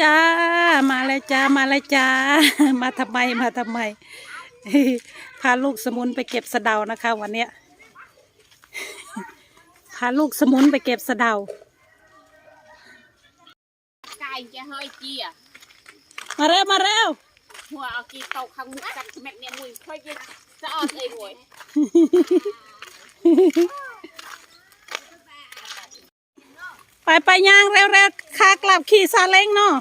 จ้า มาเลยจ้า มาเลยจ้า มาทำไม มาทำไม พาลูกสมุนไปเก็บสะเดานะคะ วันเนี้ย พาลูกสมุนไปเก็บสะเดา ไก่จะเฮ้ยเจียมาเร็ว มาเร็ว หัวเอากีเตาข้างมุกกับแม็กเนี่ยมุยค่อยจะจะออดเลยหวย ไปไปย่างเร็วเร็วขากลับขี่ซาเล้งเนาะ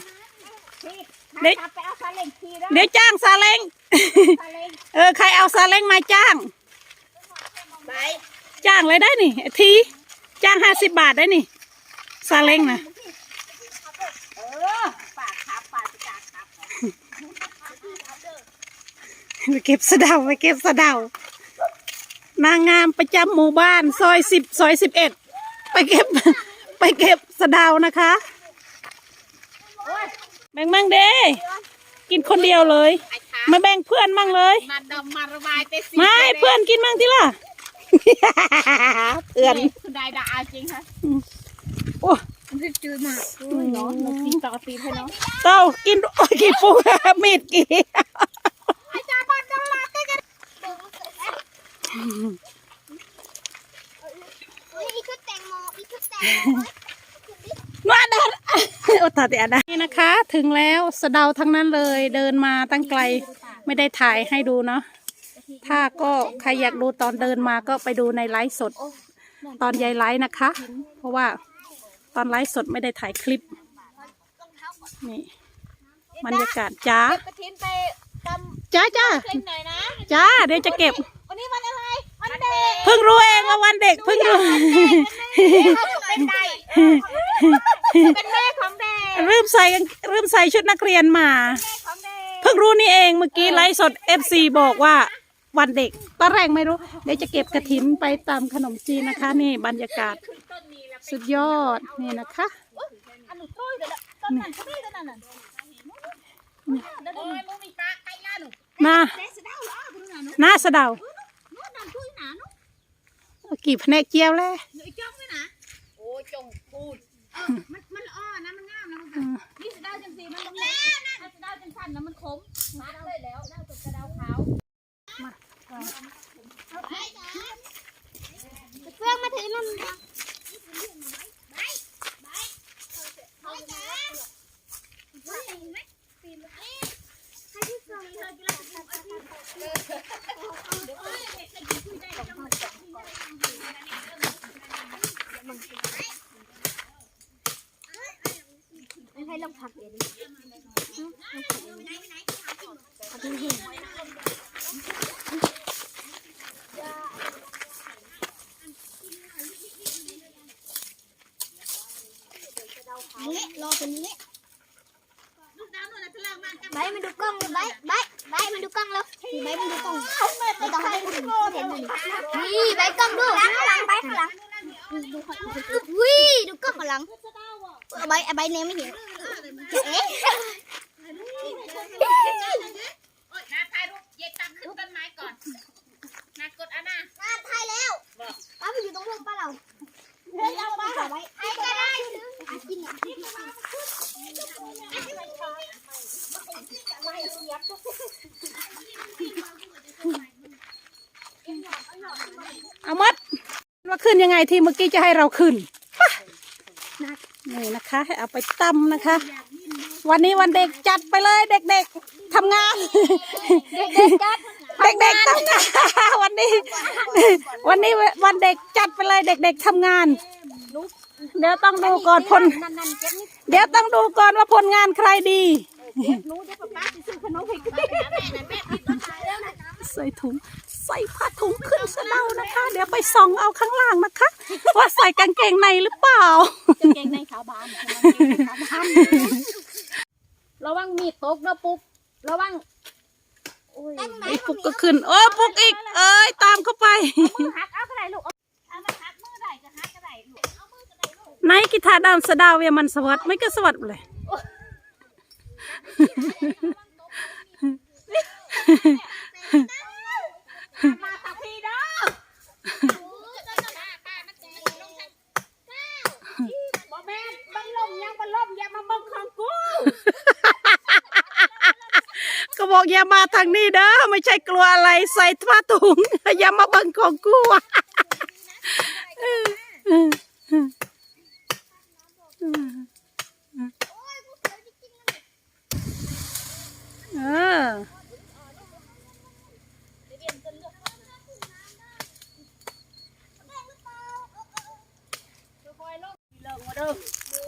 เด็ก ไปเอาซาเล้งขี่แล้วเดี๋ยวจ้างซาเล้ง ซาเล้งเออใครเอาซาเล้งมาจ้าง ไปจ้างเลยได้นี่ที จ้างห้าสิบบาทได้นี่ซาเล้งนะเออปากครับปากจากครับไปเก็บสะเดาไปเก็บสะเดานางงามประจำหมู่บ้าน ซอยสิบซอยสิบเอ็ดไปเก็บ ไปเก็บสะเดานะคะโอ้ยแบ่งมั่งเด้ กินคนเดียวเลยไอ้ขามาแบ่งเพื่อนมั่งเลย มาดมมาระบายเตสีไม่เพื่อนกินมั่งที่ล่ะ เพื่อนคุณได้ด่าเอาจริงค่ะโอ้มันจะจืดมากโอ้ยเนาะมันตีต่อตีให้เนาะเต้ากินโอ้ยกี่ปูมีดกี่ไอ้จ้าบ้านจังละก็จะอีกคือแตงโม อีกคือแตงโมว่าดันโอ้ตาเตียนะนี่นะคะ ถึงแล้วสะเดาทั้งนั้นเลยเดินมาตั้งไกลไม่ได้ถ่ายให้ดูเนาะถ้าก็ใครอยากดูตอนเดินมาก็ไปดูในไลฟ์สด ตอนยายไลฟ์นะคะ เพราะว่าตอนไลฟ์สดไม่ได้ถ่ายคลิปนี่บรรยากาศจ้ากระถินไปกจ้าจ้าำเส้นหน่อยนะจ้าเดี๋ยวจะเก็บวันนี้วันอะไรวันเด็กเพิ่งรู้เองว่าวันเด็กเพิ่งรู้ เป็นไดเป็นแม่ของเด็กเริ่มใส่กางเริ่มใส่ชุดนักเรียนมา ของเด็กเพิ่งรู้นี่เองเมื่อกี้ไลฟ์สด FC บอกว่าวันเด็กตอนแรกไม่รู้ เดี๋ยวจะเก็บกระถินไปตามขนมจีนนะคะ นี่บรรยากาศต้นนี้แล้วสุดยอดนี่นะคะอันหนูต้อยเดี๋ยวต้นนั้นต้นนี้ต้นนั้นน่ะโอ้ยมึงมีปลาไก่ย่าหนูหน้าเด็กสะเดาเหรอคุณหนูหน้าสะเดาหนูดันทุยหนาหนูกี่แผนกเจียวแล้วหนูจ้องไว้นะโอ้ จงพูดเออมันมันอ้อนะมันงามนะมันนี่สะเดาจังสีมันต้องแน่นะสะเดาจังสันนะมันขมมาเลยแล้วน่าจะสะเดาขาวเพื่อนมาถือมันให้ล องผักเองนี่รอตัวนี้ใบมันดูกล้องเลยใบใบใบมันดูกล้องแล้วใบมันดูกล้องไม่ต้องให้คนอื่นเห็นมันนี่ใบกล้องดูข้างหลังใบข้างหลังอุ้ยดูกล้องข้างหลังใบใบเนี้ยไม่เห็นเอ๊ะ นาถ่ายรูปเย็ดตักขึ้นต้นไม้ก่อนนากดอันน่ะ มาไทยแล้วป้าไปอยู่ตรงเรื่องป้าเราเฮ้ยเอามาไว้ไอ้ก็ได้อากินเนี่ย เอามัดว่าขึ้นยังไงที่เมื่อกี้จะให้เราขึ้นนี่นะคะ ให้เอาไปตำนะคะ วันนี้วันเด็กจัดไปเลย เด็กๆทำงานเด็กๆทำงานวันนี้ วันนี้วันเด็กจัดไปเลยเด็ก ๆทำงาน เดี๋ยวต้องดูก่อนผลนั่นนั่นเจ็บนี่เดี๋ยวต้องดูก่อนว่าผลงานใครดีรู้ได้ป้าไปซื้อขนมให้กินใส่ถุงใส่ผ้าถุงขึ้นสะเดานะคะ เดี๋ยวไปส่องเอาข้างล่างนะคะ ว่าใส่กางเกงในหรือเปล่าเก่งในขาบานระวังมีดตกนะปุ๊บระวังโอ้ยไอ้ปุกก็ขึ้น โอ้ปุกอีก เอ้ยตามเข้าไป หักเอาก็ได้ลูกเอามาหักมือได้ก็หักก็ได้ลูกเอามือ ก็ได้ลูกไหนกีตาร์ดำสดาวเวียมันสวัสดไม่ก็สวัสดเลยมาตักพี่เด้อบ่แม่นบังลมยังบังลมอย่ามาเบิ่งของกูบอกอย่ามาทางนี้เด้อไม่ใช่กลัวอะไรใส่ผ้าถุงอย่ามาบังของกูอะเออ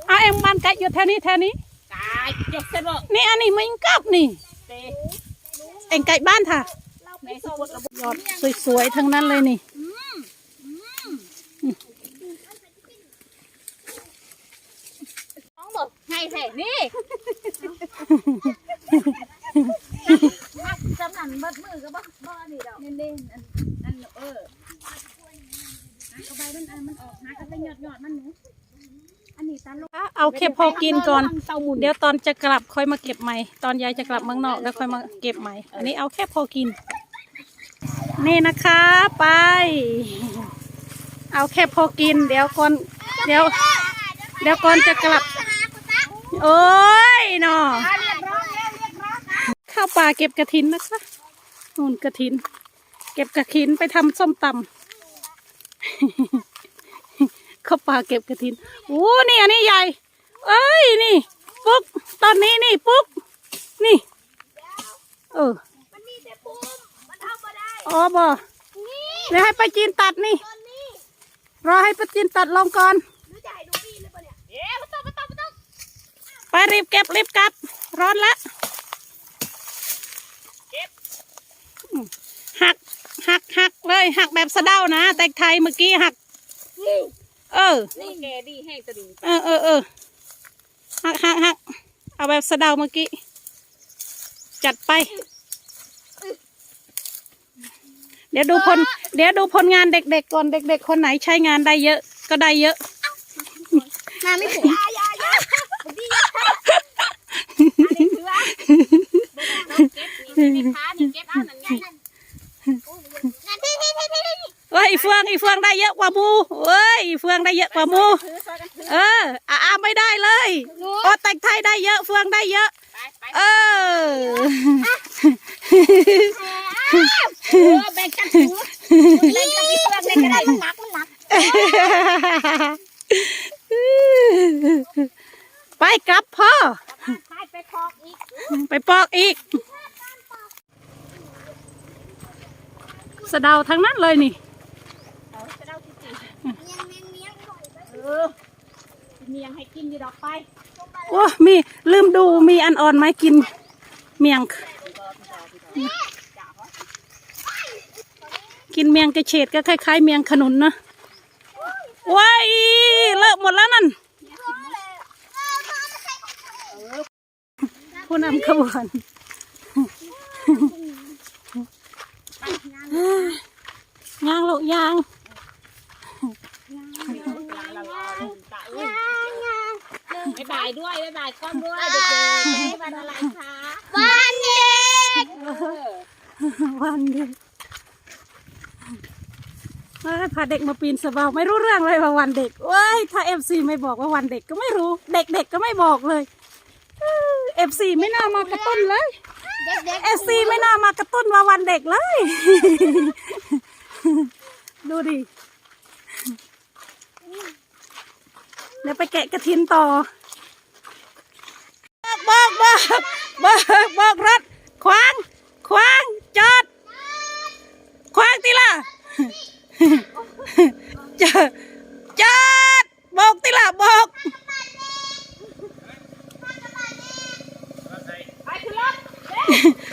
อะเอ็มบ้าน ไก่อยู่แถวนี้แถวนี้ตายยกเส้นบอกนี่อันนี้มันกลับนี่เตะเอ็งไก่บ้านค่ะแม่สมบูรณ์ยอดสวยๆทั้งนั้นเลยนี่น้องบอกให้แท้นี่จำนันเบิดมือก็บ่บ่นี่ดอกเล่นๆอันอันเออหากระใบมันอันมันออกหากระใบหยอดหยอดมันหนูอันนี้ตาลง เอาแค่พอกินก่อนเตาหมุนเดี๋ยวตอนจะกลับค่อยมาเก็บใหม่ ตอนยายจะกลับเมืองนอกแล้วค่อยมาเก็บใหม่ อันนี้เอาแค่พอกิน นี่นะคะไป เอาแค่พอกิน เดี๋ยวก่อน เดี๋ยว เดี๋ยวก่อนจะกลับ โอ้ยเนาะเข้าป่าเก็บกระถินนะคะนู่นกระถิน เก็บกระถินไปทำส้มตำเข้าป่าเก็บกระถิน โอ้นี่อันนี้ใหญ่ เอ้ยนี่ ปุ๊ก ตอนนี้นี่ปุ๊ก นี่ เออ มันมีแต่ปุ่มมันเอามาได้ อ๋อบอนี่เดี๋ยวให้ป้าจีนตัดนี่ ตอนนี้รอให้ป้าจีนตัดลงก่อน หรือจะให้ดูพี่หรือเปล่าเนี่ย เอ๊ะไม่ต้องไม่ต้องไม่ต้องไปรีบเก็บรีบกลับ ร้อนละอืมหักหักหักเลยหักแบบสะเด้านะ แต่ไทยเมื่อกี้หักเออ นี่แกดีแห้งตัวดีเออเออเออ หักหักหักเอาแบบสะเดาเมื่อกี้ จัดไป เดี๋ยวดูผลเดี๋ยวดูผลงานเด็กๆก่อนเด็ก ๆ คนไหนใช้งานได้เยอะ ก็ได้เยอะน้ำไม่ถึงยายายาอันนี้คือว่าเก็บนี่มีค้านี่เก็บเอานั่นไงนั่นที่ที่ที่ที่ที่เอ้ยอีเฟืองอีเฟืองได้เยอะกว่าหมูเอ้ยอีเฟืองได้เยอะกว่าหมูถือซอยกันถือเอออาอาไม่ได้เลยโอ้แต่งไทยได้เยอะเฟืองได้เยอะไปไปเออเออแบ่งกันถือแบ่งกันที่เพื่อนเล่นก็ได้มันหนักมันหนักไปกลับพ่อ ไปไปคอกอีก ไปปอกอีกสะเดาทั้งนั้นเลยนี่ เอาจะเล่าที่จี เมียงเมียงเมียง เออเมียงให้กิน อยู่ดอกไปโอ้มีลืมดูมีอันอ่อนไหมกิน เมียง กินเมียงกระเฉดก็คล้าย ๆ เมียงขนุนนะว้ายเลอะหมดแล้วนั่นผู้นำขบวนยางลูกยาง บ๊ายบายด้วยบ๊ายบายกล้องด้วยเด็กๆวันอะไรคะวันเด็กวันเด็กเอ้ยพาเด็กมาปีนสะเบาไม่รู้เรื่องเลยว่าวันเด็กเว้ยถ้าเอฟซีไม่บอกว่าวันเด็กก็ไม่รู้ เด็กๆก็ไม่บอกเลยเอฟซีไม่น่ามากระตุ้นเลยเด็กเด็กเอฟซีไม่น่ามากระตุ้นว่าวันเด็กเลย ดูดิ เดี๋ยวไปแกะกระถินต่อ บอกบอกบอกบอกรถ ขวาง ขวาง จอด ขวางติล่ะจอดจอดบอกติล่ะบอกไปขึ้นรถ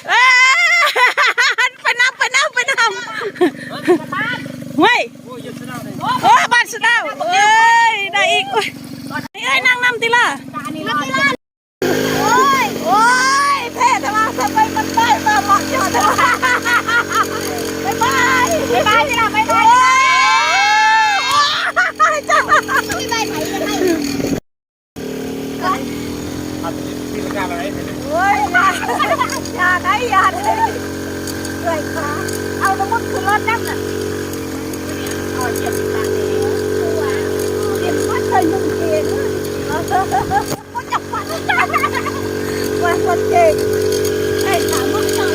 เอ้ยไปนำไปนำไปนำเฮ้ยโอ้ยบ้านสะเดาวเอ้ยได้อีกโอ้ยเอ้ยนั่งนำติล่ะ การนี่ลอย โอ้ยโอ้ยแพ้ทำไมทำไมมันได้มาหมอกจอดทำไมบ๊ายบายบ๊ายบายติล่ะบ๊ายบายจ้า พี่ใบไผ่จะให้ ที่ประกาศอะไร โอ้ยอย่าอย่าได้อย่าได้เลยค่ะเอา น้ำมันขึ้นรถนั่นน่ะเอาเหยียบตาเองเก็บมันเคยยุ่งเก่งมันจับฟันวันวันเก่งไอ้สามมันจับ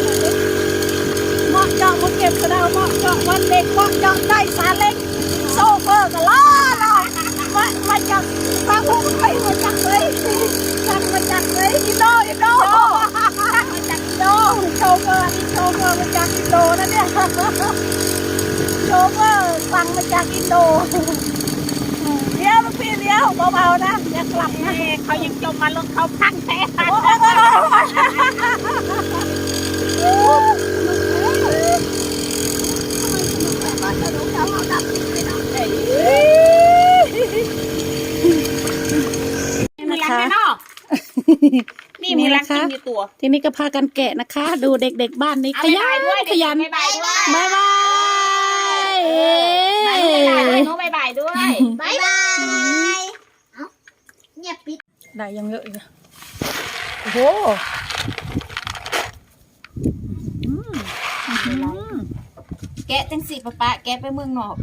เก็บกระดาษมาะเจาะวันเด็กมาะเจาะได้สาเล็กโซเฟอร์ก็ล้อลอมามาจากบางหุ่นไปมาจากเลยสั่งมาจากเลยอิโดอิโดมาจากอินโดโชเฟอร์นี่โชเฟอร์มาจากอิโดนะเนี่ย โชเฟอร์สั่งมาจากอินโดเลี้ยวลูกพี่เลี้ยวเบาๆนะอย่ากลับนะเขายังจมมารถเขาพังแท้โอ้โหนี่มีนะรังคะแน่นอกนี่มีรังกินอยู่ตัวทีนี้ก็พากันแกะนะคะ ดูเด็กๆบ้านนี้ขเอายับ๊ายบายด้วยนขยันบ๊ายบายด้วย บายบาย บ๊ายบาย ด้วยน้องบ๊ายบายด้วย บายบายเอ้าเงียบปิด ได้ยังเยอะอีกอะโอ้โหแกะจังสิป้าป้าแกะไปเมืองนอก